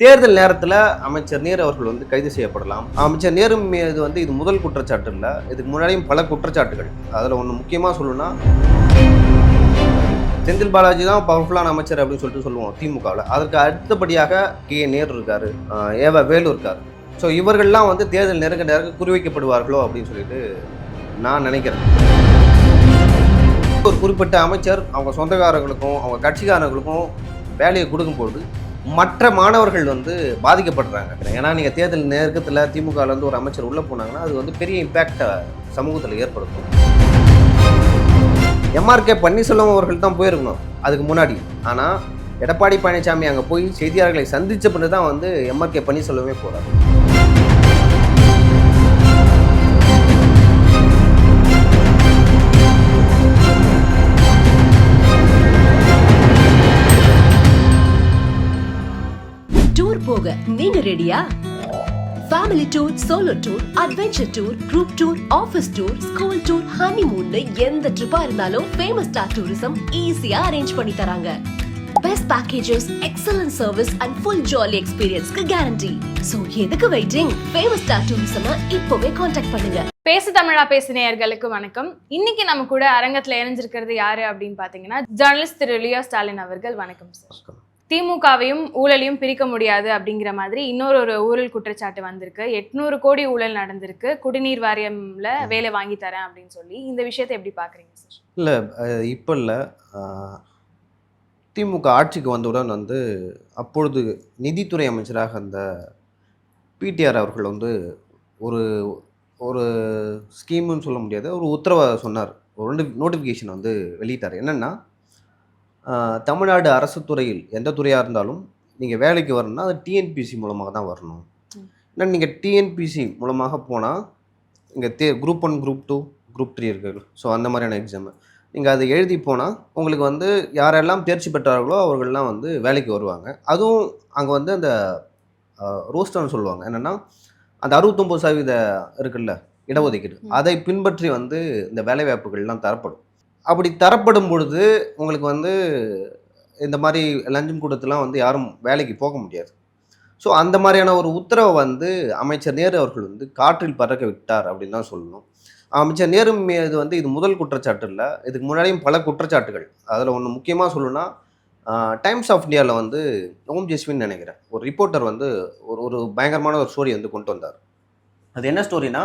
தேர்தல் நேரத்தில் அமைச்சர் நேரு அவர்கள் வந்து கைது செய்யப்படலாம். அமைச்சர் நேரு மீது வந்து இது முதல் குற்றச்சாட்டு இல்லை. இதுக்கு முன்னாடியும் பல குற்றச்சாட்டுகள். அதில் ஒன்று முக்கியமாக சொல்லணும்னா செந்தில் பாலாஜி தான் பவர்ஃபுல்லான அமைச்சர் அப்படின்னு சொல்லிட்டு சொல்லுவோம் திமுகவில். அதற்கு அடுத்தபடியாக கே. நேரு இருக்காரு ஏவ வேலு இருக்காரு. ஸோ இவர்கள்லாம் வந்து தேர்தல் நெருங்க நெருங்க குறிவைக்கப்படுவார்களோ அப்படின்னு சொல்லிட்டு நான் நினைக்கிறேன். ஒரு குறிப்பிட்ட அமைச்சர் அவங்க சொந்தக்காரங்களுக்கும் அவங்க கட்சிக்காரர்களுக்கும் வேலையை கொடுக்கும்போது மற்ற மாணவர்கள் வந்து பாதிக்கப்படுறாங்க. ஏன்னா நீங்கள் தேர்தல் நெருக்கத்தில் திமுகலேருந்து ஒரு அமைச்சர் உள்ளே போனாங்கன்னா அது வந்து பெரிய இம்பேக்டை சமூகத்தில் ஏற்படுத்தும். எம்ஆர்கே பன்னீர்செல்வம் அவர்கள் தான் போயிருக்கணும் அதுக்கு முன்னாடி. ஆனால் எடப்பாடி பழனிசாமி அங்கே போய் செய்தியாளர்களை சந்திச்ச பிறகு தான் வந்து எம்ஆர்கே பன்னீர்செல்வமே போகிறார் போக நீங்க ரெடியா family tour solo tour adventure tour group tour office tour school tour honeymoon எந்த ட்ரிப்பா இருந்தாலும் ஃபேமஸ் ஸ்டார் டூரிசம் ஈஸியா அரேஞ்ச் பண்ணி தராங்க. Best packages excellent service and full jolly எக்ஸ்பீரியன்ஸ்க்கு guarantee so எதுக்கு வெயிட்டிங் ஃபேமஸ் ஸ்டார் டூரிசம் இப்போவே காண்டாக்ட் பண்ணுங்க. பேசு தமிழா பேசு நேயர்களுக்கு வணக்கம். இன்னைக்கு நம்ம கூட அரங்கத்துல இணைஞ்சிருக்கிறது யாரு அப்படின்னு பாத்தீங்கன்னா ஜேர்னலிஸ்ட் திரு லியோ ஸ்டாலின் அவர்கள். வணக்கம் சார் திமுகவையும் ஊழலையும் பிரிக்க முடியாது அப்படிங்கிற மாதிரி இன்னொரு ஒரு ஊழல் குற்றச்சாட்டு வந்திருக்கு. எட்நூறு கோடி ஊழல் நடந்திருக்கு. குடிநீர் வாரியம்ல வேலை வாங்கி தரேன் அப்படின்னு சொல்லி இந்த விஷயத்தை எப்படி பாக்குறீங்க சார்? இல்லை இப்போ இல்லை. திமுக ஆட்சிக்கு வந்தவுடன் வந்து அப்பொழுது நிதித்துறை அமைச்சராக அந்த பிடிஆர் அவர்கள் வந்து ஒரு ஒரு ஸ்கீமுன்னு சொல்ல முடியாது. ஒரு உத்தரவை சொன்னார். ஒரு நோட்டிஃபிகேஷன் வந்து வெளியிட்டார். என்னென்னா தமிழ்நாடு அரசு துறையில் எந்த துறையாக இருந்தாலும் நீங்கள் வேலைக்கு வரணும்னா அது டிஎன்பிசி மூலமாக தான் வரணும். ஏன்னா நீங்கள் டிஎன்பிசி மூலமாக போனால் இங்கே தே group one group two group three இருக்குது ஸோ அந்த மாதிரியான எக்ஸாமு நீங்கள் அதை எழுதி போனால் உங்களுக்கு வந்து யாரெல்லாம் தேர்ச்சி பெற்றார்களோ அவர்கள்லாம் வந்து வேலைக்கு வருவாங்க. அதுவும் அங்கே வந்து அந்த ரோஸ்டர்னு சொல்லுவாங்க. என்னென்னா அந்த அறுபத்தொம்போது சதவீத இருக்குல்ல இடஒதுக்கீடு. அதை பின்பற்றி வந்து இந்த வேலைவாய்ப்புகள்லாம் தரப்படும். அப்படி தரப்படும் பொழுது உங்களுக்கு வந்து இந்த மாதிரி லஞ்சம் கொடுத்துலாம் வந்து யாரும் வேலைக்கு போக முடியாது. ஸோ அந்த மாதிரியான ஒரு உத்தரவை வந்து அமைச்சர் நேரு அவர்கள் வந்து காற்றில் பறக்க விட்டார் அப்படின்னு தான் சொல்லணும். அமைச்சர் நேரு மீது வந்து இது முதல் குற்றச்சாட்டு இல்லை. இதுக்கு முன்னாடியும் பல குற்றச்சாட்டுகள். அதில் ஒன்று முக்கியமாக சொல்லணும்னா டைம்ஸ் ஆஃப் இந்தியாவில் வந்து ஓம் ஜெஸ்வின்னு நினைக்கிறேன். ஒரு ரிப்போர்ட்டர் வந்து ஒரு ஒரு பயங்கரமான ஒரு ஸ்டோரி வந்து கொண்டு வந்தார். அது என்ன ஸ்டோரினா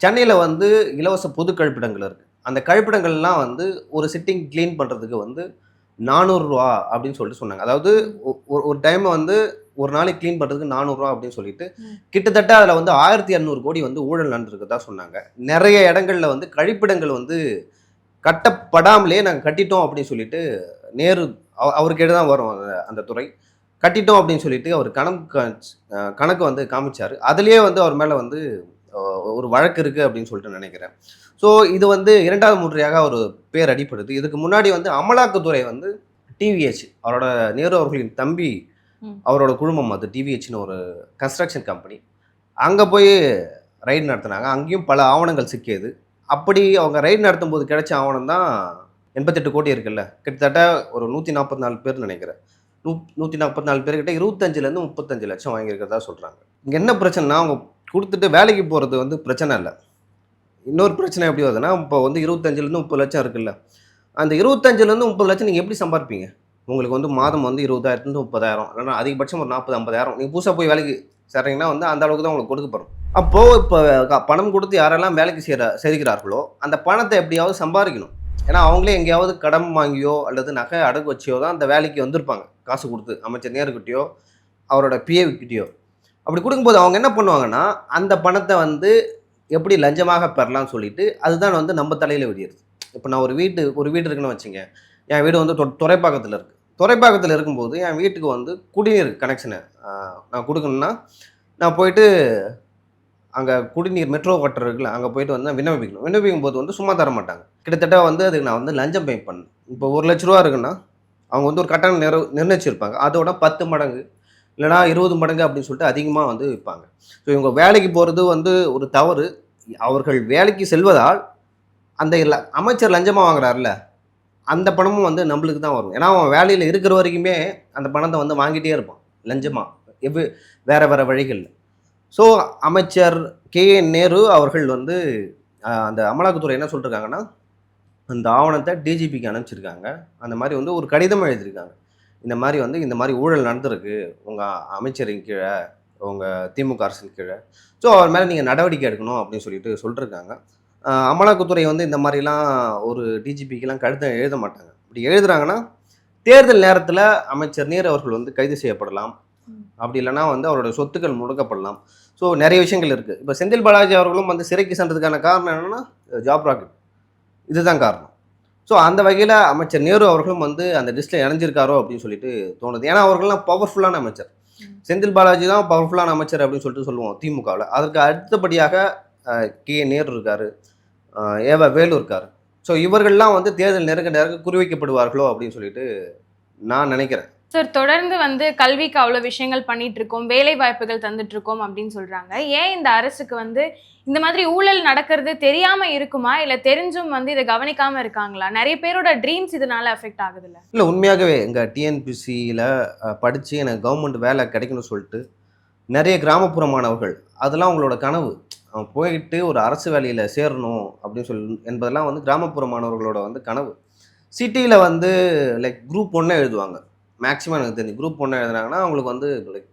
சென்னையில் வந்து இலவச பொது கழிப்பிடங்கள் இருக்குது அந்த கழிப்பிடங்கள்லாம் வந்து ஒரு சிட்டிங் க்ளீன் பண்ணுறதுக்கு வந்து நானூறுரூவா அப்படின்னு சொல்லிட்டு சொன்னாங்க. அதாவது ஒரு ஒரு டைம் வந்து ஒரு நாளைக்கு க்ளீன் பண்ணுறதுக்கு நானூறுரூவா அப்படின்னு சொல்லிட்டு. கிட்டத்தட்ட அதில் வந்து ஆயிரத்தி இரநூறு கோடி வந்து ஊழல் நடந்திருக்கதா சொன்னாங்க. நிறைய இடங்கள்ல வந்து கழிப்பிடங்கள் வந்து கட்டப்படாமலே நாங்கள் கட்டிட்டோம் அப்படின்னு சொல்லிட்டு நேரு அவ- அவருக்கு தான் வரும் அந்த- அந்த துறை. கட்டிட்டோம் அப்படின்னு சொல்லிட்டு அவர் கணக்கு கணக்கு வந்து காமிச்சார். அதுலேயே வந்து அவர் மேலே வந்து ஒரு வழக்கு இருக்குது அப்படின்னு சொல்லிட்டு நினைக்கிறேன். ஸோ இது வந்து இரண்டாவது முறையாக ஒரு பேர் அடிப்படுது இதுக்கு முன்னாடி வந்து அமலாக்கத்துறை வந்து டிவிஹெச் அவரோட நேரு அவர்களின் தம்பி. அவரோட குழுமம் அது டிவிஹெச்னு ஒரு கன்ஸ்ட்ரக்ஷன் கம்பெனி அங்கே போய் ரைடு நடத்துனாங்க. அங்கேயும் பல ஆவணங்கள் சிக்கியது. அப்படி அவங்க ரைடு நடத்தும் போது கிடைச்ச ஆவணம் தான் எண்பத்தெட்டு கோடி இருக்குல்ல. கிட்டத்தட்ட ஒரு நூற்றி நாற்பத்தி நாலு பேர் நினைக்கிறேன். நூ நூற்றி நாற்பத்தி நாலு பேர்கிட்ட இருபத்தஞ்சிலேருந்து முப்பத்தஞ்சு லட்சம் வாங்கியிருக்கிறதா சொல்கிறாங்க இங்கே என்ன பிரச்சனைனா அவங்க கொடுத்துட்டு வேலைக்கு போகிறது வந்து பிரச்சனை இல்லை. இன்னொரு பிரச்சனை எப்படி வருதுன்னா இப்போ வந்து இருபத்தஞ்சிலேருந்து முப்பது லட்சம் இருக்குல்ல. அந்த இருபத்தஞ்சிலேருந்து முப்பது லட்சம் நீங்கள் எப்படி சம்பாதிப்பீங்க? உங்களுக்கு வந்து மாதம் வந்து இருபதாயிரத்துலேருந்து முப்பதாயிரம் இல்லைன்னா அதிகபட்சம் ஒரு நாற்பது ஐம்பதாயிரம். நீங்கள் புதுசாக போய் வேலைக்கு சேர்றீங்கன்னா வந்து அந்த அளவுக்கு தான் உங்களுக்கு கொடுக்கப்படும். அப்போது இப்போ பணம் கொடுத்து யாரெல்லாம் வேலைக்கு சேர சேர்க்கிறார்களோ அந்த பணத்தை எப்படியாவது சம்பாதிக்கணும். ஏன்னா அவங்களே எங்கேயாவது கடன் வாங்கியோ அல்லது நகை அடகு வச்சியோ தான் அந்த வேலைக்கு வந்திருப்பாங்க. காசு கொடுத்து அமைச்சர் நேருக்கிட்டேயோ அவரோட பிஏவிக்கிட்டேயோ அப்படி கொடுக்கும்போது அவங்க என்ன பண்ணுவாங்கன்னா அந்த பணத்தை வந்து எப்படி லஞ்சமாக பெறலாம்னு சொல்லிட்டு அதுதான் வந்து நம்ம தலையில் விடியிருது இப்போ நான் ஒரு வீட்டு ஒரு வீடு இருக்குன்னு வச்சுங்க என் வீடு வந்து தொ- துறைப்பாக்கத்தில் இருக்குது துறைப்பாக்கத்தில் இருக்கும்போது என் வீட்டுக்கு வந்து குடிநீர் கனெக்ஷனை நான் கொடுக்கணுன்னா நான் போயிட்டு அங்கே குடிநீர் மெட்ரோ வாட்டர் இருக்குல்ல அங்கே போயிட்டு வந்து நான் விண்ணப்பிக்கணும். விண்ணப்பிக்கும் போது வந்து சும்மா தர மாட்டாங்க. கிட்டத்தட்ட வந்து அதுக்கு நான் வந்து லஞ்சம் பே பண்ணேன். இப்போ ஒரு லட்ச ரூபா இருக்குன்னா அவங்க வந்து ஒரு கட்டணம் நிற நிர்ணயிச்சிருப்பாங்க. அதோட பத்து மடங்கு இல்லைனா இருபது மடங்கு அப்படின்னு சொல்லிட்டு அதிகமாக வந்து விற்பாங்க ஸோ இவங்க வேலைக்கு போகிறது வந்து ஒரு தவறு. அவர்கள் வேலைக்கு செல்வதால் அந்த ல- அமைச்சர் லஞ்சமாக வாங்குறாருல அந்த பணமும் வந்து நம்மளுக்கு தான் வரும். ஏன்னா அவன் வேலையில் இருக்கிற வரைக்குமே அந்த பணத்தை வந்து வாங்கிட்டே இருப்பான் லஞ்சமாக எவ் வேறு வேறு வழிகளில். ஸோ அமைச்சர் கே. என். நேரு அவர்கள் வந்து அந்த அமலாக்கத்துறை என்ன சொல்லிருக்காங்கன்னா அந்த ஆவணத்தை டிஜிபிக்கு அனுப்பிச்சிருக்காங்க. அந்த மாதிரி வந்து ஒரு கடிதம் எழுதியிருக்காங்க. இந்த மாதிரி வந்து இந்த மாதிரி ஊழல் நடந்திருக்கு. உங்கள் அமைச்சரின் கீழே உங்கள் திமுக அரசின் கீழே. ஸோ அவர் மேலே நீங்கள் நடவடிக்கை எடுக்கணும் அப்படின்னு சொல்லிட்டு சொல்லிருக்காங்க. அமலாக்கத்துறை வந்து இந்த மாதிரிலாம் ஒரு டிஜிபிக்கெலாம் கடிதம் எழுத மாட்டாங்க. இப்படி எழுதுறாங்கன்னா தேர்தல் நேரத்தில் அமைச்சர் நீர் அவர்கள் வந்து கைது செய்யப்படலாம். அப்படி இல்லைன்னா வந்து அவரோட சொத்துக்கள் முடக்கப்படலாம். ஸோ நிறைய விஷயங்கள் இருக்குது இப்போ செந்தில் பாலாஜி அவர்களும் வந்து சிறைக்கு சென்றதுக்கான காரணம் என்னென்னா ஜாப் ராக்கெட். இதுதான் காரணம். ஸோ அந்த வகையில் அமைச்சர் நேரு அவர்களும் வந்து அந்த லிஸ்ட்டில் இணைஞ்சிருக்காரோ அப்படின்னு சொல்லிட்டு தோணுது. ஏன்னா அவர்கள்லாம் பவர்ஃபுல்லான அமைச்சர். செந்தில் பாலாஜி தான் பவர்ஃபுல்லான அமைச்சர் அப்படின்னு சொல்லிட்டு சொல்லுவோம் திமுகவில். அதற்கு அடுத்தபடியாக கே. நேரு இருக்காரு ஏவா ஏவ வேலு இருக்காரு. ஸோ இவர்கள்லாம் வந்து தேர்தல் நெருங்க நெருங்க குறிவைக்கப்படுவார்களோ அப்படின்னு சொல்லிட்டு நான் நினைக்கிறேன். சார் தொடர்ந்து வந்து கல்விக்கு அவ்வளோ விஷயங்கள் பண்ணிட்டு இருக்கோம் வேலை வாய்ப்புகள் தந்துட்டு இருக்கோம் அப்படின்னு சொல்றாங்க. ஏன் இந்த அரசுக்கு வந்து இந்த மாதிரி ஊழல் நடக்கிறது தெரியாம இருக்குமா? இல்ல தெரிஞ்சும் வந்து இதை கவனிக்காம இருக்காங்களா? நிறைய பேரோட ட்ரீம்ஸ் இதனால அஃபெக்ட் ஆகுது இல்லை உண்மையாகவே எங்கள் டிஎன்பிசியில் படித்து எனக்கு கவர்மெண்ட் வேலை கிடைக்கணும்னு சொல்லிட்டு நிறைய கிராமப்புற மாணவர்கள் அதெல்லாம் அவங்களோட கனவு. அவன் போயிட்டு ஒரு அரசு வேலையில் சேரணும் அப்படின்னு சொல்லி என்பதெல்லாம் வந்து கிராமப்புற மாணவர்களோட வந்து கனவு. சிட்டியில் வந்து லைக் குரூப் ஒன்று எழுதுவாங்க. மேக்ஸிமம் எனக்கு தெரிஞ்சு குரூப் ஒன்று எழுதுனாங்கன்னா அவங்களுக்கு வந்து லைக்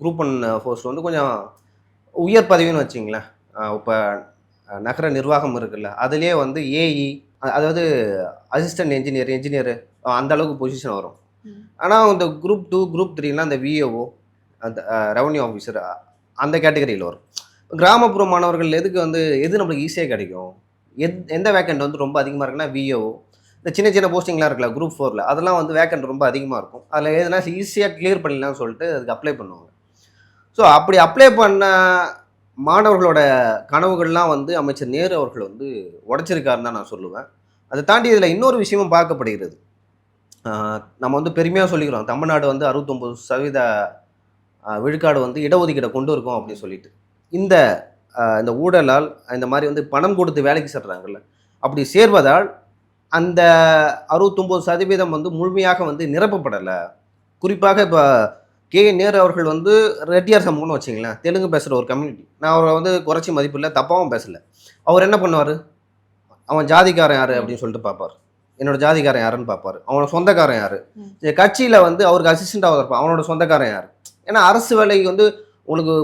குரூப் ஒன் ஃபோர்ஸ் வந்து கொஞ்சம் உயர் பதவின்னு வச்சிங்களேன். இப்போ நகர நிர்வாகம் இருக்குல்ல அதுலேயே வந்து ஏஇ அதாவது அசிஸ்டன்ட் என்ஜினியர் என்ஜினியர் அந்த அளவுக்கு பொசிஷன் வரும். ஆனால் இந்த குரூப் டூ குரூப் த்ரீலாம் அந்த விஏஓ அந்த ரெவன்யூ ஆஃபீஸர் அந்த கேட்டகரியில் வரும். கிராமப்புற மாணவர்கள் எதுக்கு வந்து எது நம்மளுக்கு ஈஸியாக கிடைக்கும்? எத் எந்த வேக்கண்ட் வந்து ரொம்ப அதிகமாக இருக்குன்னா விஏஓ இந்த சின்ன சின்ன போஸ்டிங்லாம் இருக்குல்ல குரூப் ஃபோரில் அதெல்லாம் வந்து வேக்கண்ட் ரொம்ப அதிகமாக இருக்கும். அதில் எதுனா ஈஸியாக கிளியர் பண்ணிடலாம்னு சொல்லிட்டு அதுக்கு அப்ளை பண்ணுவாங்க. ஸோ அப்படி அப்ளை பண்ண மாணவர்களோட கனவுகள்லாம் வந்து அமைச்சர் நேரு அவர்கள் வந்து உடைச்சிருக்காருன்னு தான் நான் சொல்லுவேன். அதை தாண்டி இதில் இன்னொரு விஷயமும் பார்க்கப்படுகிறது. நம்ம வந்து பெருமையாக சொல்லிக்கிறோம். தமிழ்நாடு வந்து அறுபத்தொம்பது சதவீத விழுக்காடு வந்து இடஒதுக்கீடை கொண்டு இருக்கோம் அப்படின்னு சொல்லிட்டு. இந்த இந்த ஊழலால் இந்த மாதிரி வந்து பணம் கொடுத்து வேலைக்கு சேர்றாங்கல்ல அப்படி சேர்வதால் அந்த அறுபத்தொம்போது சதவீதம் வந்து முழுமையாக வந்து நிரப்பப்படலை. குறிப்பாக இப்போ கே நேரு அவர்கள் வந்து ரெட்டியார் சமூகம்னு வச்சிங்களேன் தெலுங்கு பேசுகிற ஒரு கம்யூனிட்டி நான் அவரை வந்து குறைச்சி மதிப்பில்லை தப்பாகவும் பேசலை. அவர் என்ன பண்ணுவார்? அவன் ஜாதிக்காரன் யார் அப்படின்னு சொல்லிட்டு பார்ப்பார். என்னோட ஜாதிக்காரன் யாருன்னு பார்ப்பார். அவனோட சொந்தக்காரன் யார். கட்சியில் வந்து அவருக்கு அசிஸ்டண்ட்டாக இருப்பான் அவனோட சொந்தக்காரன் யார்? ஏன்னா அரசு வேலைக்கு வந்து உங்களுக்கு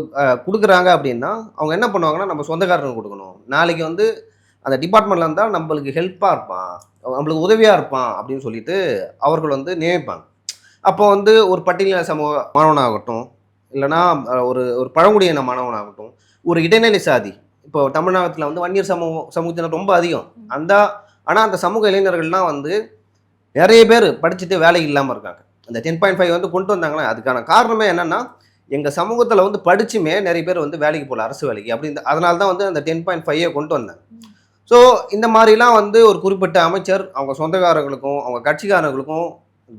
கொடுக்குறாங்க அப்படின்னா அவங்க என்ன பண்ணுவாங்கன்னா நம்ம சொந்தக்காரனுக்கு கொடுக்கணும். நாளைக்கு வந்து அந்த டிபார்ட்மெண்ட்டில் இருந்தால் நம்மளுக்கு ஹெல்ப்பாக இருப்பான் நம்மளுக்கு உதவியாக இருப்பான் அப்படின்னு சொல்லிட்டு அவர்கள் வந்து நியமிப்பாங்க. அப்போ வந்து ஒரு பட்டியலின சமூக மாணவனாகட்டும் இல்லைனா ஒரு ஒரு பழங்குடியின மாணவனாகட்டும் ஒரு இடைநிலை சாதி. இப்போ தமிழ்நாட்டில் வந்து வன்னியர் சமூக சமூகத்தினர் ரொம்ப அதிகம். அந்த ஆனால் அந்த சமூக இளைஞர்கள்லாம் வந்து நிறைய பேர் படிச்சுட்டு வேலை இல்லாமல் இருக்காங்க. அந்த டென் பாயிண்ட் ஃபைவ் வந்து கொண்டு வந்தாங்களே அதுக்கான காரணமே என்னன்னா எங்கள் சமூகத்தில் வந்து படிச்சுமே நிறைய பேர் வந்து வேலைக்கு போகல அரசு வேலைக்கு. அப்படி அதனால தான் வந்து அந்த டென் பாயிண்ட் ஃபைவை கொண்டு வந்தாங்க ஸோ இந்த மாதிரிலாம் வந்து ஒரு குறிப்பிட்ட அமைச்சர் அவங்க சொந்தக்காரங்களுக்கும் அவங்க கட்சிக்காரங்களுக்கும்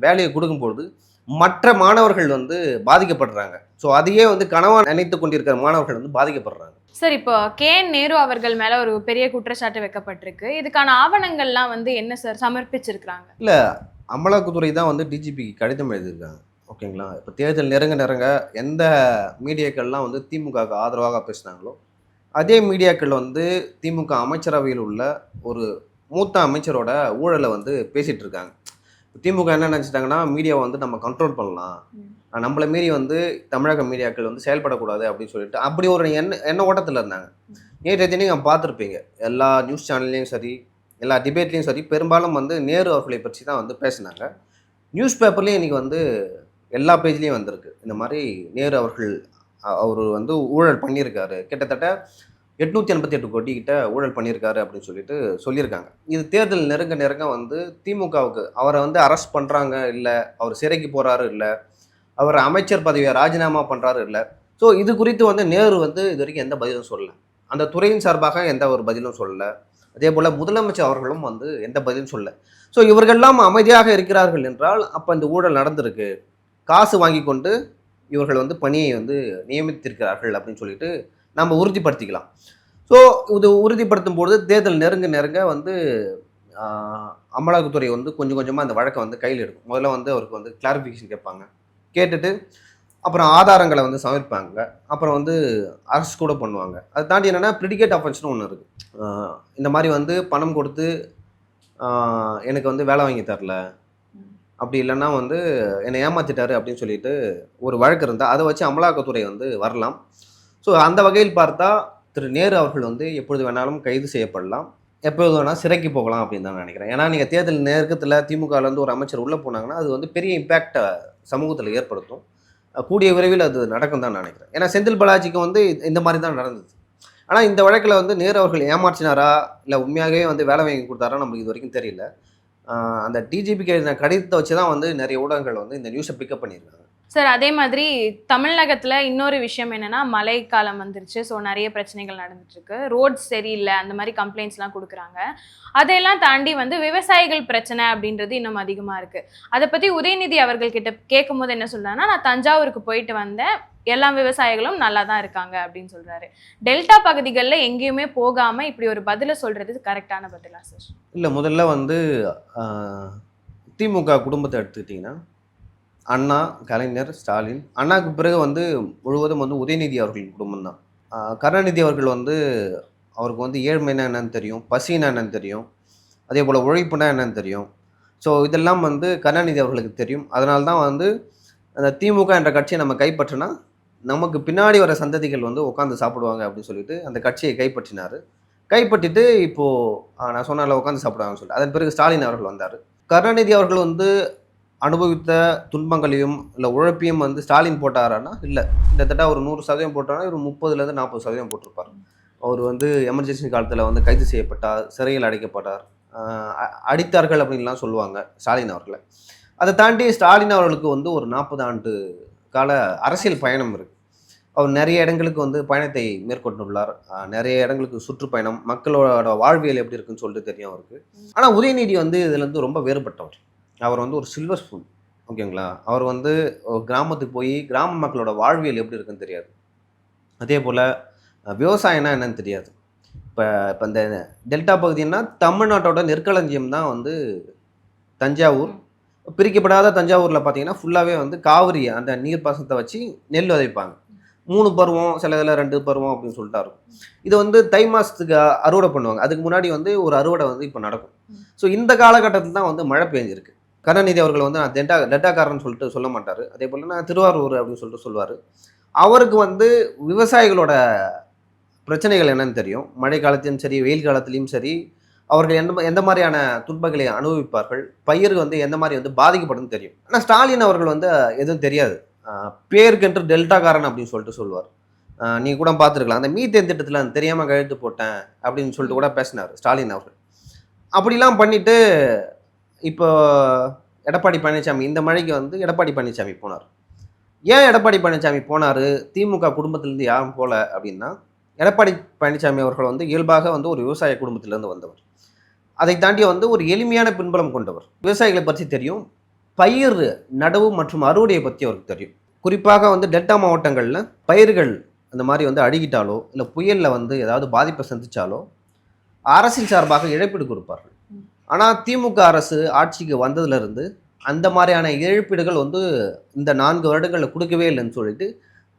வேலையை கொடுக்கும்பொழுது மற்ற மாணவர்கள் வந்து பாதிக்கப்படுறாங்க. ஸோ அதையே வந்து கனவா நினைத்து கொண்டிருக்கிற மாணவர்கள் வந்து பாதிக்கப்படுறாங்க. சார் இப்போ கே. நேரு அவர்கள் மேல ஒரு பெரிய குற்றச்சாட்டு வைக்கப்பட்டிருக்கு. இதுக்கான ஆவணங்கள்லாம் வந்து என்ன சார் சமர்ப்பிச்சிருக்காங்க அமலாக்கத்துறை தான் வந்து டிஜிபிக்கு கடிதம் எழுதியிருக்காங்க. ஓகேங்களா? இப்போ தேர்தல் நெருங்க நெருங்க எந்த மீடியாக்கள்லாம் வந்து திமுகவுக்கு ஆதரவாக பேசுனாங்களோ அதே மீடியாக்கள் வந்து திமுக அமைச்சரவையில் உள்ள ஒரு மூத்த அமைச்சரோட ஊழலை வந்து பேசிகிட்டு இருக்காங்க. திமுக என்ன நினச்சிட்டாங்கன்னா மீடியாவை வந்து நம்ம கண்ட்ரோல் பண்ணலாம். நம்மளை மீறி வந்து தமிழக மீடியாக்கள் வந்து செயல்படக்கூடாது அப்படின்னு சொல்லிட்டு அப்படி ஒரு எண்ண எண்ண ஓட்டத்தில் இருந்தாங்க. நேற்று நீங்கள் பார்த்துருப்பீங்க. எல்லா நியூஸ் சேனல்லையும் சரி எல்லா டிபேட்லேயும் சரி பெரும்பாலும் வந்து நேரு அவர்களை பற்றி தான் வந்து பேசினாங்க. நியூஸ் பேப்பர்லேயும் இன்றைக்கி வந்து எல்லா பேஜ்லேயும் வந்திருக்கு. இந்த மாதிரி நேரு அவர்கள் அவர் வந்து ஊழல் பண்ணியிருக்காரு. கிட்டத்தட்ட எட்நூற்றி எண்பத்தி எட்டு கோடி கிட்ட ஊழல் பண்ணியிருக்காரு அப்படின்னு சொல்லிட்டு சொல்லியிருக்காங்க. இது தேர்தல் நெருங்க நெருங்க வந்து திமுகவுக்கு அவரை வந்து அரெஸ்ட் பண்ணுறாங்க இல்லை அவர் சிறைக்கு போகிறாரு இல்லை அவர் அமைச்சர் பதவியை ராஜினாமா பண்ணுறாரு இல்லை. ஸோ இது குறித்து வந்து நேரு வந்து இது வரைக்கும் எந்த பதிலும் சொல்லல. அந்த துறையின் சார்பாக எந்த ஒரு பதிலும் சொல்லல. அதே போல் முதலமைச்சர் அவர்களும் வந்து எந்த பதிலும் சொல்ல ஸோ இவர்கள்லாம் அமைதியாக இருக்கிறார்கள் என்றால் அப்போ இந்த ஊழல் நடந்திருக்கு. காசு வாங்கி கொண்டு இவர்கள் வந்து பணியை வந்து நியமித்திருக்கிறார்கள் அப்படின்னு சொல்லிட்டு நம்ம உறுதிப்படுத்திக்கலாம். ஸோ இது உறுதிப்படுத்தும் பொழுது தேர்தல் நெருங்க நெருங்க வந்து அமலாக்கத்துறை வந்து கொஞ்சம் கொஞ்சமாக அந்த வழக்கை வந்து கையில் எடுக்கும். முதல்ல வந்து அவருக்கு வந்து கிளாரிஃபிகேஷன் கேட்பாங்க. கேட்டுட்டு அப்புறம் ஆதாரங்களை வந்து சமர்ப்பாங்க அப்புறம் வந்து அரசு கூட பண்ணுவாங்க. அதை தாண்டி என்னென்னா ப்ரிடிகேட் அஃபென்ஸ்னு ஒன்று இருக்குது இந்த மாதிரி வந்து பணம் கொடுத்து எனக்கு வந்து வேலை வாங்கி தரல. அப்படி இல்லைன்னா வந்து என்னை ஏமாத்திட்டாரு அப்படின்னு சொல்லிட்டு ஒரு வழக்கு இருந்தால் அதை வச்சு அமலாக்கத்துறை வந்து வரலாம். ஸோ அந்த வகையில் பார்த்தா திரு நேரு அவர்கள் வந்து எப்பொழுது வேணாலும் கைது செய்யப்படலாம். எப்பொழுது வேணால் சிறைக்கு போகலாம் அப்படின்னு தான் நினைக்கிறேன். ஏன்னா நீங்கள் தேர்தல் நேரத்தில் திமுகலேருந்து ஒரு அமைச்சர் உள்ளே போனாங்கன்னா அது வந்து பெரிய இம்பேக்டை சமூகத்தில் ஏற்படுத்தும். கூடிய விரைவில் அது நடக்கும் தான் நினைக்கிறேன். ஏன்னா செந்தில் பாலாஜிக்கு வந்து இந்த- மாதிரி தான் நடந்தது. ஆனால் இந்த வழக்கில் வந்து நேரு அவர்கள் ஏமாற்றினாரா? இல்லை உண்மையாகவே வந்து வேலை வாங்கி கொடுத்தாரா? நமக்கு இது வரைக்கும் தெரியல. அந்த டிஜிபிக்கு கடிதத்தை வச்சு தான் வந்து நிறைய ஊடகங்கள் வந்து இந்த நியூஸை பிக்கப் பண்ணியிருக்காங்க. சார் அதே மாதிரி தமிழகத்துல இன்னொரு விஷயம் என்னன்னா மழை காலம் வந்துருச்சு. ஸோ நிறைய பிரச்சனைகள் நடந்துட்டுருக்கு. ரோட்ஸ் சரியில்லை அந்த மாதிரி கம்ப்ளைண்ட்ஸ்லாம் கொடுக்குறாங்க. அதையெல்லாம் தாண்டி வந்து விவசாயிகள் பிரச்சனை அப்படின்றது இன்னும் அதிகமா இருக்கு. அதை பத்தி உதயநிதி அவர்கள் கிட்ட கேட்கும் போது என்ன சொல்கிறாங்கன்னா நான் தஞ்சாவூருக்கு போயிட்டு வந்தேன் எல்லா விவசாயிகளும் நல்லா தான் இருக்காங்க அப்படின்னு சொல்றாரு. டெல்டா பகுதிகளில் எங்கேயுமே போகாம இப்படி ஒரு பதிலை சொல்கிறது கரெக்டான பதிலா சார்? இல்லை முதல்ல வந்து திமுக குடும்பத்தை எடுத்துக்கிட்டிங்கன்னா அண்ணா கலைஞர் ஸ்டாலின். அண்ணாக்கு பிறகு வந்து முழுவதும் வந்து உதயநிதி அவர்களின் குடும்பம் தான். கருணாநிதி அவர்கள் வந்து அவருக்கு வந்து ஏழ்மைனா என்னன்னு தெரியும் பசினா என்னன்னு தெரியும் அதே போல் உழைப்புனா என்னன்னு தெரியும். ஸோ இதெல்லாம் வந்து கருணாநிதி அவர்களுக்கு தெரியும். அதனால தான் வந்து அந்த திமுக என்ற கட்சியை நம்ம கைப்பற்றினா நமக்கு பின்னாடி வர சந்ததிகள் வந்து உட்காந்து சாப்பிடுவாங்க அப்படின்னு சொல்லிட்டு அந்த கட்சியை கைப்பற்றினார். கைப்பற்றிட்டு இப்போது நான் சொன்னால உட்காந்து சாப்பிடுவாங்கன்னு சொல்லிட்டு. அதன் பிறகு ஸ்டாலின் அவர்கள் வந்தார். கருணாநிதி அவர்கள் வந்து அனுபவித்த துன்பங்களையும் இல்லை உழைப்பையும் வந்து ஸ்டாலின் போட்டாரான்னா இல்லை. கிட்டத்தட்ட ஒரு நூறு சதவீதம் போட்டாருன்னா ஒரு முப்பதுலேருந்து நாற்பது சதவீதம் போட்டிருப்பார்? அவர் வந்து எமர்ஜென்சி காலத்தில் வந்து கைது செய்யப்பட்டார் சிறையில் அடைக்கப்பட்டார். அ- அடித்தார்கள் அப்படின்லாம் சொல்லுவாங்க ஸ்டாலின் அவர்களை. அதை தாண்டி ஸ்டாலின் அவர்களுக்கு வந்து ஒரு நாற்பது ஆண்டு கால அரசியல் பயணம் இருக்குது அவர் நிறைய இடங்களுக்கு வந்து பயணத்தை மேற்கொண்டுள்ளார். நிறைய இடங்களுக்கு சுற்றுப்பயணம் மக்களோட வாழ்வியல் எப்படி இருக்குன்னு சொல்லிட்டு தெரியும் அவருக்கு. ஆனால் உதயநிதி வந்து இதுலேருந்து ரொம்ப வேறுபட்டவர். அவர் வந்து ஒரு சில்வர் ஸ்பூன் ஓகேங்களா அவர் வந்து கிராமத்துக்கு போய் கிராம மக்களோட வாழ்வியல் எப்படி இருக்குன்னு தெரியாது. அதே போல் விவசாயம்னா என்னன்னு தெரியாது. இப்போ இப்போ இந்த டெல்டா பகுதின்னா தமிழ்நாட்டோட நெற்களஞ்சியம் தான் வந்து தஞ்சாவூர். பிரிக்கப்படாத தஞ்சாவூரில் பார்த்தீங்கன்னா ஃபுல்லாகவே வந்து காவிரி அந்த நீர்ப்பாசனத்தை வச்சு நெல் விதைப்பாங்க. மூணு பருவம் சில இதில் ரெண்டு பருவம் அப்படின்னு சொல்லிட்டு இருக்கும். இது வந்து தை மாதத்துக்கு அறுவடை பண்ணுவாங்க. அதுக்கு முன்னாடி வந்து ஒரு அறுவடை வந்து இப்போ நடக்கும். ஸோ இந்த காலகட்டத்தில் தான் வந்து மழை பெஞ்சிருக்கு. கருணாநிதி அவர்கள் வந்து நான் டெல்டா டெல்டாக்காரன்னு சொல்லிட்டு சொல்ல மாட்டார். அதே போல் நான் திருவாரூர் அப்படின்னு சொல்லிட்டு சொல்லுவார் அவருக்கு வந்து விவசாயிகளோட பிரச்சனைகள் என்னன்னு தெரியும். மழை காலத்திலும் சரி வெயில் காலத்திலையும் சரி அவர்கள் எந்த எந்த மாதிரியான துன்பங்களை அனுபவிப்பார்கள்? பயிர் வந்து எந்த மாதிரி வந்து பாதிக்கப்படும் தெரியும். ஆனால் ஸ்டாலின் அவர்கள் வந்து எதுவும் தெரியாது. பேருக்கென்று டெல்டாக்காரன் அப்படின்னு சொல்லிட்டு சொல்லுவார் நீங்கள் கூட பார்த்துருக்கலாம். அந்த மீத்தேன் திட்டத்தில் அந்த தெரியாமல் கழுத்து போட்டேன் அப்படின்னு சொல்லிட்டு கூட பேசினார் ஸ்டாலின் அவர்கள். அப்படிலாம் பண்ணிட்டு இப்போ எடப்பாடி பழனிசாமி இந்த மழைக்கு வந்து எடப்பாடி பழனிசாமி போனார். ஏன் எடப்பாடி பழனிசாமி போனார்? திமுக குடும்பத்திலேருந்து யாரும் போகல அப்படின்னா எடப்பாடி பழனிசாமி அவர்கள் வந்து இயல்பாக வந்து ஒரு விவசாய குடும்பத்திலேருந்து வந்தவர். அதை தாண்டி வந்து ஒரு எளிமையான பின்பலம் கொண்டவர். விவசாயிகளை பற்றி தெரியும் பயிர் நடவு மற்றும் அறுவடையை பற்றி அவருக்கு தெரியும். குறிப்பாக வந்து டெல்டா மாவட்டங்களில் பயிர்கள் அந்த மாதிரி வந்து அழுகிட்டாலோ இல்லை புயலில் வந்து ஏதாவது பாதிப்பை சந்திச்சாலோ அரசின் சார்பாக இழப்பீடு கொடுப்பார்கள். ஆனால் திமுக அரசு ஆட்சிக்கு வந்ததுலேருந்து அந்த மாதிரியான இழப்பீடுகள் வந்து இந்த நான்கு வருடங்களில் கொடுக்கவே இல்லைன்னு சொல்லிட்டு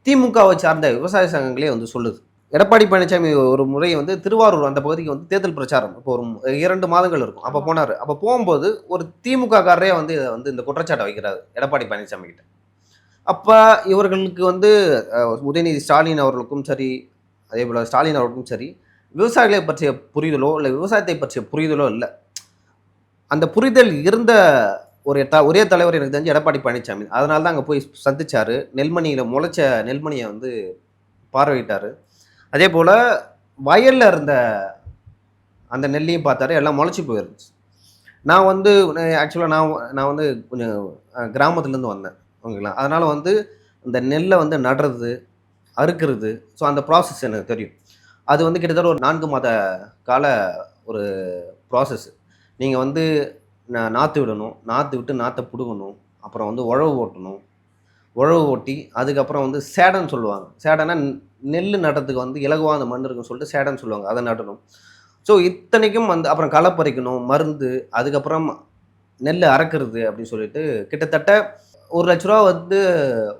திமுகவை சார்ந்த விவசாய சங்கங்களே வந்து சொல்லுது. எடப்பாடி பழனிசாமி ஒரு முறை வந்து திருவாரூர் அந்த பகுதிக்கு வந்து தேர்தல் பிரச்சாரம் இப்போ ஒரு இரண்டு மாதங்கள் இருக்கும். அப்போ போனார். அப்போ போகும்போது ஒரு திமுக காரரே வந்து இதை வந்து இந்த குற்றச்சாட்டை வைக்கிறாரு எடப்பாடி பழனிசாமி கிட்ட. அப்போ இவர்களுக்கு வந்து உதயநிதி ஸ்டாலின் அவர்களுக்கும் சரி அதே போல் ஸ்டாலின் அவர்களுக்கும் சரி விவசாயிகளை பற்றிய புரிதலோ இல்லை விவசாயத்தை பற்றிய புரிதலோ இல்லை. அந்த புரிதல் இருந்த ஒரு த ஒரே தலைவர் எனக்கு தெரிஞ்சு எடப்பாடி பழனிசாமி அதனால தான் அங்கே போய் சந்தித்தார் நெல்மணியில் முளைச்ச நெல்மணியை வந்து பார்வையிட்டார். அதே போல் வயலில் இருந்த அந்த நெல்லையும் பார்த்தாரு. எல்லாம் முளைச்சி போயிருந்துச்சு. நான் வந்து ஆக்சுவலாக நான் நான் வந்து கொஞ்சம் கிராமத்துலேருந்து வந்தேன். ஓகேங்களா? அதனால் வந்து இந்த நெல்லை வந்து நடுறது அறுக்கிறது ஸோ அந்த ப்ராசஸ் எனக்கு தெரியும். அது வந்து கிட்டத்தட்ட ஒரு நான்கு மாத கால ஒரு ப்ராசஸ்ஸு நீங்கள் வந்து நாற்று விடணும். நாற்று விட்டு நாற்றை பிடுங்கணும். அப்புறம் வந்து உழவு ஓட்டணும். உழவு ஓட்டி அதுக்கப்புறம் வந்து சேடன்னு சொல்லுவாங்க. சேடனா நெல் நடுறதுக்கு வந்து இலகுவாக அந்த மண் இருக்குன்னு சொல்லிட்டு சேடன்னு சொல்லுவாங்க. அதை நடணும். ஸோ இத்தனைக்கும் வந்து அப்புறம் களை பறிக்கணும் மருந்து அதுக்கப்புறம் நெல் அறக்கிறது அப்படின்னு சொல்லிட்டு கிட்டத்தட்ட ஒரு லட்ச ரூபா வந்து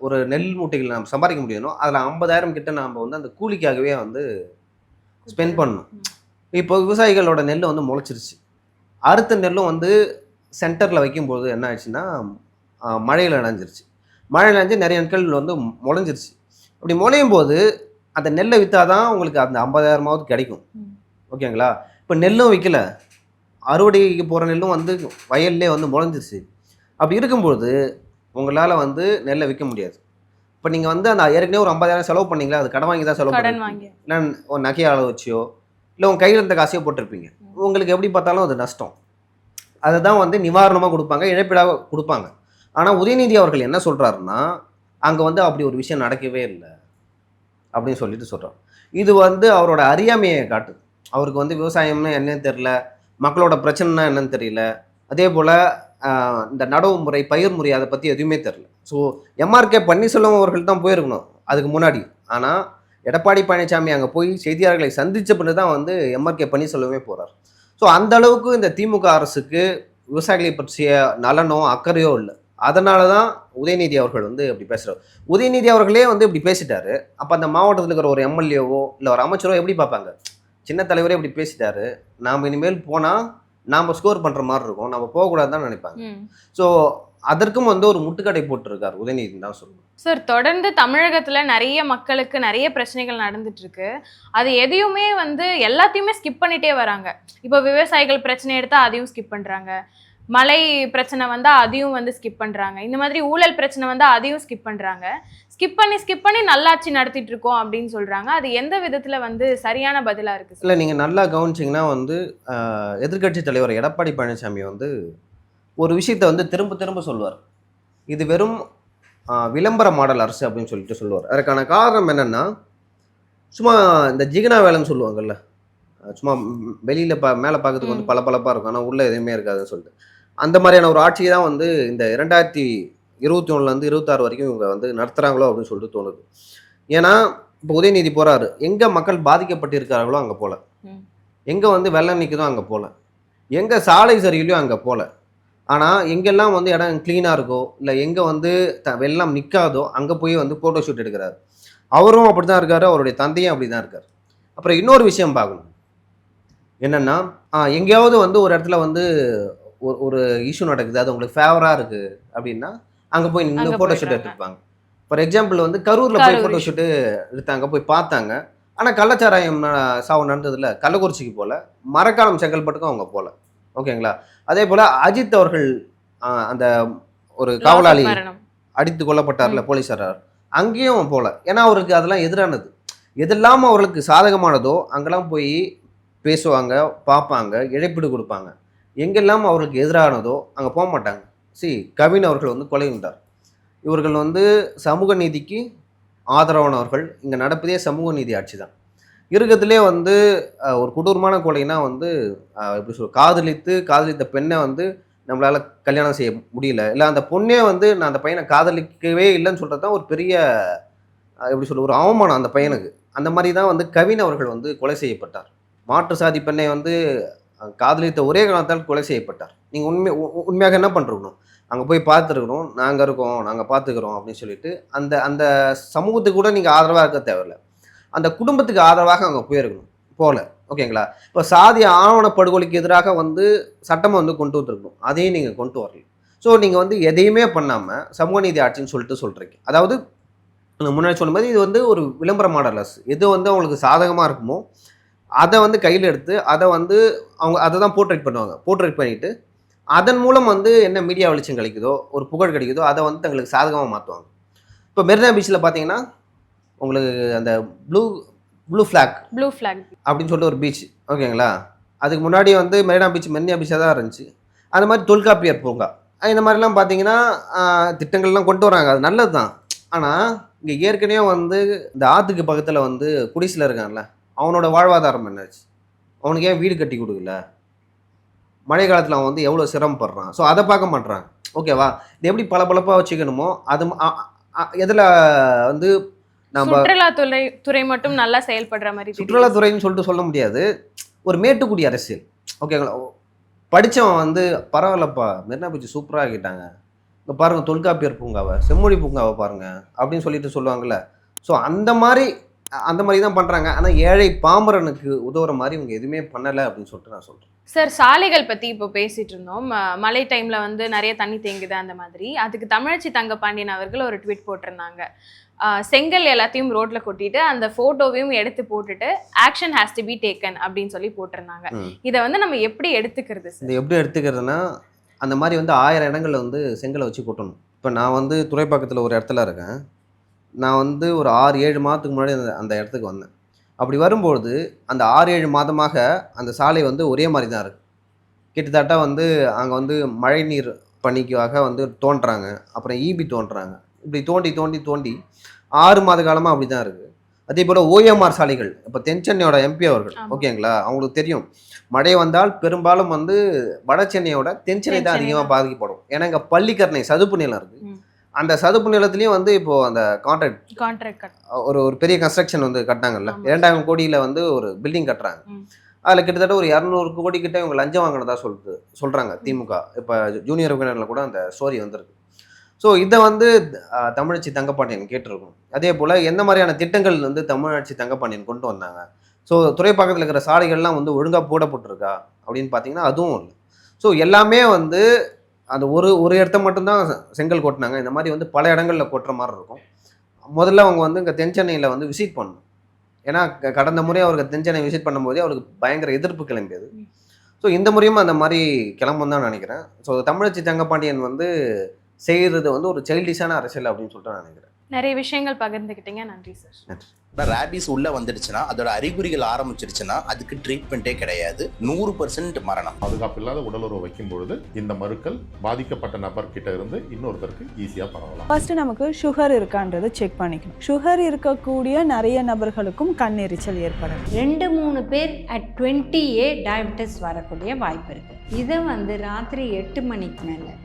ஒரு நெல் மூட்டைகள் நம்ம சம்பாதிக்க முடியணும் அதில் ஐம்பதாயிரம் கிட்ட நாம் வந்து அந்த கூலிக்காகவே வந்து ஸ்பெண்ட் பண்ணணும். இப்போ விவசாயிகளோட நெல் வந்து முளைச்சிருச்சு. அடுத்த நெல்லும் வந்து சென்டரில் வைக்கும்போது என்ன ஆயிடுச்சுன்னா மழையில் நனைஞ்சிருச்சு. மழை நனைஞ்சு நிறைய நாட்கள் வந்து முளைஞ்சிருச்சு. அப்படி முளையும் போது அந்த நெல்லை விற்றாதான் உங்களுக்கு அந்த ஐம்பதாயிரமாவது கிடைக்கும். ஓகேங்களா? இப்போ நெல்லும் விற்கல அறுவடைக்கு போகிற நெல்லும் வந்து வயல்லே வந்து முளைஞ்சிருச்சு. அப்படி இருக்கும்போது உங்களால் வந்து நெல்லை விற்க முடியாது. இப்போ நீங்கள் வந்து அந்த ஏற்கனவே ஒரு ஐம்பதாயிரம் செலவு பண்ணீங்களா? அது கடன் வாங்கி தான் செலவு பண்ணி இல்லை ஒரு நகையை அளவு வச்சியோ இல்லை உங்கள் கையில் இருந்த காசையோ போட்டிருப்பீங்க. உங்களுக்கு எப்படி பார்த்தாலும் அது நஷ்டம். அதை தான் வந்து நிவாரணமாக கொடுப்பாங்க இழப்பீடாக கொடுப்பாங்க. ஆனால் உதயநிதி அவர்கள் என்ன சொல்கிறாருன்னா அங்கே வந்து அப்படி ஒரு விஷயம் நடக்கவே இல்லை அப்படின்னு சொல்லிட்டு சொல்கிறார் இது வந்து அவரோட அறியாமையை காட்டுது. அவருக்கு வந்து விவசாயம்னா என்னன்னு தெரில மக்களோட பிரச்சனைனா என்னன்னு தெரியல. அதே போல் இந்த நடவு முறை பயிர் முறை அதை பற்றி எதுவுமே தெரில ஸோ எம்ஆர்கே பன்னீர்செல்வம் அவர்கள் தான் போயிருக்கணும் அதுக்கு முன்னாடி. ஆனால் எடப்பாடி பழனிசாமி அங்கே போய் செய்தியாளர்களை சந்தித்த பிறகு தான் வந்து எம்ஆர்கே பன்னீர்செல்வமே போகிறார் ஸோ அந்த அளவுக்கு இந்த திமுக அரசுக்கு விவசாயிகளை பற்றிய நலனோ அக்கறையோ இல்லை. அதனால தான் உதயநிதி அவர்கள் வந்து இப்படி பேசுகிறார் உதயநிதி அவர்களே வந்து இப்படி பேசிட்டாரு. அப்போ அந்த மாவட்டத்தில் இருக்கிற ஒரு எம்எல்ஏவோ இல்லை ஒரு அமைச்சரோ எப்படி பார்ப்பாங்க? சின்ன தலைவரே இப்படி பேசிட்டாரு. நாம் இனிமேல் போனால் நாம் ஸ்கோர் பண்ணுற மாதிரி இருக்கும். நம்ம போகக்கூடாதுன்னு தான் நினைப்பாங்க. ஸோ அதற்கும் வந்து ஒரு முட்டுக்கடை போட்டிருக்கார். உதயநிதி தான் சொல்லணும். சார் தொடர்ந்து தமிழகத்துல நிறைய மக்களுக்கு நிறைய பிரச்சனைகள் நடந்துட்டு இருக்கு அது எதையுமே வந்து எல்லாத்தையுமே ஸ்கிப் பண்ணிட்டே வராங்க. இப்போ விவசாயிகள் பிரச்சனை எடுத்தா அதையும் ஸ்கிப் பண்றாங்க. மழை பிரச்சனை வந்தா அதையும் வந்து ஸ்கிப் பண்றாங்க. இந்த மாதிரி ஊழல் பிரச்சனை வந்தா அதையும் ஸ்கிப் பண்றாங்க. ஸ்கிப் பண்ணி ஸ்கிப் பண்ணி நல்லாட்சி நடத்திட்டு இருக்கோம் அப்படின்னு சொல்றாங்க. அது எந்த விதத்துல வந்து சரியான பதிலா இருக்கு சார்? இல்லை நீங்கள் நல்லா கவனிச்சிங்கன்னா வந்து எதிர்க்கட்சி தலைவர் எடப்பாடி பழனிசாமி வந்து ஒரு விஷயத்தை வந்து திரும்ப திரும்ப சொல்லுவார். இது வெறும் விளம்பர மாடல் அரசு அப்படின்னு சொல்லிட்டு சொல்லுவார். அதுக்கான காரணம் என்னென்னா சும்மா இந்த ஜிகினா வேலைன்னு சொல்லுவாங்கல்ல சும்மா வெளியில் பா மேலே பார்க்கறதுக்கு வந்து ம். பளபளப்பா இருக்கும். ஆனால் உள்ளே எதுவுமே இருக்காதுன்னு சொல்லிட்டு. அந்த மாதிரியான ஒரு ஆட்சியை தான் வந்து இந்த இரண்டாயிரத்தி இருபத்தி ஒன்றுலேருந்து இருபத்தாறு வரைக்கும் இவங்க வந்து நடத்துகிறாங்களோ அப்படின்னு சொல்லிட்டு தோணுது. ஏன்னா இப்போ உதயநிதி போகிறாரு எங்கே மக்கள் பாதிக்கப்பட்டிருக்கார்களோ அங்கே போகல. எங்கே வந்து வெள்ளம் நிற்குதோ அங்கே போகல எங்கே சாலை சரியிலையோ அங்கே போகல ஆனால் எங்கெல்லாம் வந்து இடம் க்ளீனாக இருக்கோ இல்லை எங்கே வந்து த வெள்ளம் நிற்காதோ அங்கே போய் வந்து ஃபோட்டோ ஷூட் எடுக்கிறாரு. அவரும் அப்படி தான் இருக்காரு அவருடைய தந்தையும் அப்படி தான் இருக்கார். அப்புறம் இன்னொரு விஷயம் பார்க்கணும். என்னென்னா எங்கேயாவது வந்து ஒரு இடத்துல வந்து ஒரு ஒரு இஷ்யூ நடக்குது அது உங்களுக்கு ஃபேவராக இருக்குது அப்படின்னா அங்கே போய் நின்று ஃபோட்டோ ஷூட். எடுத்துருப்பாங்க ஃபார் எக்ஸாம்பிள் வந்து கரூரில் போய் ஃபோட்டோ. ஷூட்டு எடுத்தாங்க போய் பார்த்தாங்க. ஆனால் கள்ளச்சாராயம் சாவு நடந்ததில்ல கள்ளக்குறிச்சிக்கு போல மரக்காலம் செங்கல்பட்டுக்கும் அவங்க போல. ஓகேங்களா? அதே போல் அஜித் அவர்கள் அந்த ஒரு காவலாளி அடித்து கொல்லப்பட்டார்ல போலீஸார் அங்கேயும் போல. ஏன்னா அவருக்கு அதெல்லாம் எதிரானது. எதெல்லாம் அவர்களுக்கு சாதகமானதோ அங்கெல்லாம் போய் பேசுவாங்க பார்ப்பாங்க இழப்பீடு கொடுப்பாங்க. எங்கெல்லாம் அவர்களுக்கு எதிரானதோ அங்கே போக மாட்டாங்க. சி கவின் அவர்கள் வந்து கொலை உண்டார் இவர்கள் வந்து சமூக நீதிக்கு ஆதரவானவர்கள். இங்கே நடப்பதே சமூக நீதி ஆட்சி தான். இருக்கிறதுலே வந்து ஒரு கொடூரமான கொலைனா வந்து எப்படி சொல் காதலித்து காதலித்த பெண்ணை வந்து நம்மளால் கல்யாணம் செய்ய முடியல. இல்லை அந்த பொண்ணே வந்து நான் அந்த பையனை காதலிக்கவே இல்லைன்னு சொல்கிறது தான் ஒரு பெரிய எப்படி சொல்ல ஒரு அவமானம் அந்த பையனுக்கு. அந்த மாதிரி தான் வந்து கவின் அவர்கள் வந்து கொலை செய்யப்பட்டார். மாற்று சாதி பெண்ணை வந்து காதலித்த ஒரே காலத்தால் கொலை செய்யப்பட்டார். நீங்கள் உண்மை உண்மையாக என்ன பண்ணிருக்கணும் அங்கே போய் பார்த்துருக்கணும் நாங்கள் இருக்கோம் நாங்கள் பார்த்துக்கிறோம் அப்படின்னு சொல்லிட்டு அந்த அந்த சமூகத்துக்கு கூட நீங்கள் ஆதரவாக இருக்க தேவையில்ல. அந்த குடும்பத்துக்கு ஆதரவாக அங்கே போயிருக்கணும். போகல. ஓகேங்களா? இப்போ சாதி ஆவண படுகொலைக்கு எதிராக வந்து சட்டமாக வந்து கொண்டு வந்திருக்கணும். அதையும் நீங்கள் கொண்டு வரல ஸோ நீங்கள் வந்து எதையுமே பண்ணாமல் சமூக நீதி ஆட்சின்னு சொல்லிட்டு சொல்கிறீங்க அதாவது முன்னாடி சொன்ன மாதிரி இது வந்து ஒரு விளம்பர மாடல் அரசு எது வந்து அவங்களுக்கு சாதகமாக இருக்குமோ அதை வந்து கையில் எடுத்து அதை வந்து அவங்க அதை தான் போர்ட்ரேட் பண்ணுவாங்க. போர்ட்ரேட் பண்ணிவிட்டு அதன் மூலம் வந்து என்ன மீடியா வெளிச்சம் கிடைக்குதோ ஒரு புகழ் கிடைக்குதோ அதை வந்து தங்களுக்கு சாதகமாக மாற்றுவாங்க இப்போ மெரினா பீச்சில் பார்த்தீங்கன்னா உங்களுக்கு அந்த blue blue flag blue flag அப்படின்னு சொல்லிட்டு ஒரு பீச் ஓகேங்களா அதுக்கு முன்னாடி வந்து மெரினா பீச் மெரினா பீச்சாக தான் இருந்துச்சு. அந்த மாதிரி தொல்காப்பியர் பூங்கா. இந்த மாதிரிலாம் பார்த்தீங்கன்னா திட்டங்கள்லாம் கொண்டு வராங்க. அது நல்லது தான் ஆனால் இங்கே ஏற்கனவே வந்து இந்த ஆற்றுக்கு பக்கத்தில் வந்து குடிசில் இருக்கான்ல அவனோட வாழ்வாதாரம் என்னாச்சு? அவனுக்கு ஏன் வீடு கட்டி கொடுக்கல? மழை காலத்தில் அவன் வந்து எவ்வளோ சிரமப்படுறான்? ஸோ அதை பார்க்க மாட்றாங்க. ஓகேவா இது எப்படி பளபளப்பாக வச்சுக்கணுமோ அது எதில் வந்து நம்ம சுற்றுலாத்துறை துறை மட்டும் நல்லா செயல்படுற மாதிரி. சுற்றுலாத்துறைன்னு சொல்லிட்டு சொல்ல முடியாது. ஒரு மேட்டுக்குடி அரசியல். ஓகேங்களா படித்தவன் வந்து பரவாயில்லப்பா மெரினா பீச் சூப்பராக ஆக்கிட்டாங்க. இங்க பாருங்க தொல்காப்பியர் பூங்காவை செம்மொழி பூங்காவை பாருங்க அப்படின்னு சொல்லிட்டு சொல்லுவாங்கல்ல. ஸோ அந்த மாதிரி அந்த மாதிரி தான் பண்றாங்க. ஆனா ஏழை பாமரனுக்கு உதவுற மாதிரி இவங்க எதுவுமே பண்ணலை அப்படின்னு சொல்லிட்டு நான் சொல்றேன். சார் சாலைகள் பத்தி இப்போ பேசிட்டு இருந்தோம். மழை டைம்ல வந்து நிறைய தண்ணி தேங்குது அந்த மாதிரி. அதுக்கு தமிழச்சி தங்கபாண்டியன் அவர்கள் ஒரு ட்வீட் போட்டிருந்தாங்க. செங்கல் எல்லாத்தையும் ரோட்ல கொட்டிட்டு அந்த போட்டோவையும் எடுத்து போட்டுட்டு action has to be taken அப்படின்னு சொல்லி போட்டிருந்தாங்க. இதை வந்து நம்ம எப்படி எடுத்துக்கிறது இது எப்படி எடுத்துக்கிறதுனா அந்த மாதிரி வந்து ஆயிரம் இடங்கள்ல வந்து செங்கலை வச்சு கொட்டணும். இப்போ நான் வந்து துறைப்பாக்கத்தில் ஒரு இடத்துல இருக்கேன். நான் வந்து ஒரு ஆறு ஏழு மாதத்துக்கு முன்னாடி அந்த அந்த இடத்துக்கு வந்தேன். அப்படி வரும்பொழுது அந்த ஆறு ஏழு மாதமாக அந்த சாலை வந்து ஒரே மாதிரி தான் இருக்குது கிட்டத்தட்ட வந்து அங்கே வந்து மழைநீர் பணிக்காக வந்து தோண்டுறாங்க அப்புறம் ஈபி தோண்டுறாங்க இப்படி தோண்டி தோண்டி தோண்டி ஆறு மாத காலமாக அப்படி தான் இருக்குது அதே போல் ஓஎம்ஆர் சாலைகள் இப்போ தென்சென்னையோட எம்பி அவர்கள். ஓகேங்களா அவங்களுக்கு தெரியும் மழை வந்தால் பெரும்பாலும் வந்து வட சென்னையோட தென்சென்னை தான் அதிகமாக தான். பாதிக்கப்படும் ஏன்னா இங்கே பள்ளிக்கரணை சதுப்பு நிலம் இருக்குது. அந்த சதுப்பு நிலத்துலேயும் வந்து இப்போ அந்த கான்ட்ராக்ட் கான்ட்ராக்ட் கட் ஒரு ஒரு பெரிய கன்ஸ்ட்ரக்ஷன் வந்து கட்டினாங்கல்ல. இரண்டாயிரம் கோடியில் வந்து ஒரு பில்டிங் கட்டுறாங்க. அதில் கிட்டத்தட்ட ஒரு இரநூறு கோடி கிட்ட இவங்க லஞ்சம் வாங்கினதா சொல்லுது சொல்கிறாங்க திமுக இப்போ ஜூனியர் உறுப்பினரில் கூட அந்த ஸ்டோரி வந்திருக்கு ஸோ இதை வந்து தமிழச்சி தங்கப்பாண்டியன் கேட்டிருக்கும். அதே போல் எந்த மாதிரியான திட்டங்கள் வந்து தமிழச்சி தங்கப்பாண்டியன் கொண்டு வந்தாங்க? ஸோ துறைப்பாக்கத்தில் இருக்கிற சாலைகள்லாம் வந்து ஒழுங்காக போடப்பட்டிருக்கா? அப்படின்னு பார்த்தீங்கன்னா அதுவும் இல்லை. ஸோ எல்லாமே வந்து அந்த ஒரு ஒரு இடத்த மட்டும்தான் செங்கல் கொட்டினாங்க. இந்த மாதிரி வந்து பல இடங்களில் கொட்டுற மாதிரி இருக்கும். முதல்ல அவங்க வந்து இங்கே தென்சென்னையில் வந்து விசிட் பண்ணணும். ஏன்னா க- கடந்த முறை அவருக்கு தென்சென்னை விசிட் பண்ணும்போதே அவருக்கு பயங்கர எதிர்ப்பு கிளம்பியது. ஸோ இந்த முறையும் அந்த மாதிரி கிளம்பும் தான் நினைக்கிறேன். ஸோ தமிழச்சி தங்கப்பாண்டியன் வந்து செய்கிறது வந்து ஒரு சைல்டிஷான அரசியல் அப்படின்னு சொல்லிட்டு நான் நினைக்கிறேன். நிறைய விஷயங்கள் பகிர்ந்துக்கிட்டீங்க நன்றி சார் ரேபிஸ் உள்ள வந்துடுச்சுன்னா அதோட அறிகுறிகள் ஆரம்பிச்சிருச்சுன்னா அதுக்கு ட்ரீட்மெண்ட்டே கிடையாது. நூறு பர்சன்ட் மரணம். பாதுகாப்பு இல்லாத உடலுறவு வைக்கும் பொழுது இந்த மருக்கள் பாதிக்கப்பட்ட நபர்கிட்ட இருந்து இன்னொருத்தருக்கு ஈஸியாக பரவலாம். ஃபர்ஸ்ட் நமக்கு சுகர் இருக்கான்றதை செக் பண்ணிக்கணும். சுகர் இருக்கக்கூடிய நிறைய நபர்களுக்கும் கண் எரிச்சல் ஏற்படும். ரெண்டு மூணு பேர் அட் டுவெண்ட்டி ஏ டயபெட்டிஸ் வரக்கூடிய வாய்ப்பு இருக்குது இதை வந்து ராத்திரி எட்டு மணிக்கு மேலே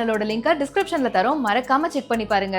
சேனலோட லிங்கை டிஸ்கிரிப்ஷன்ல தரோம். மறக்காம செக் பண்ணி பாருங்க.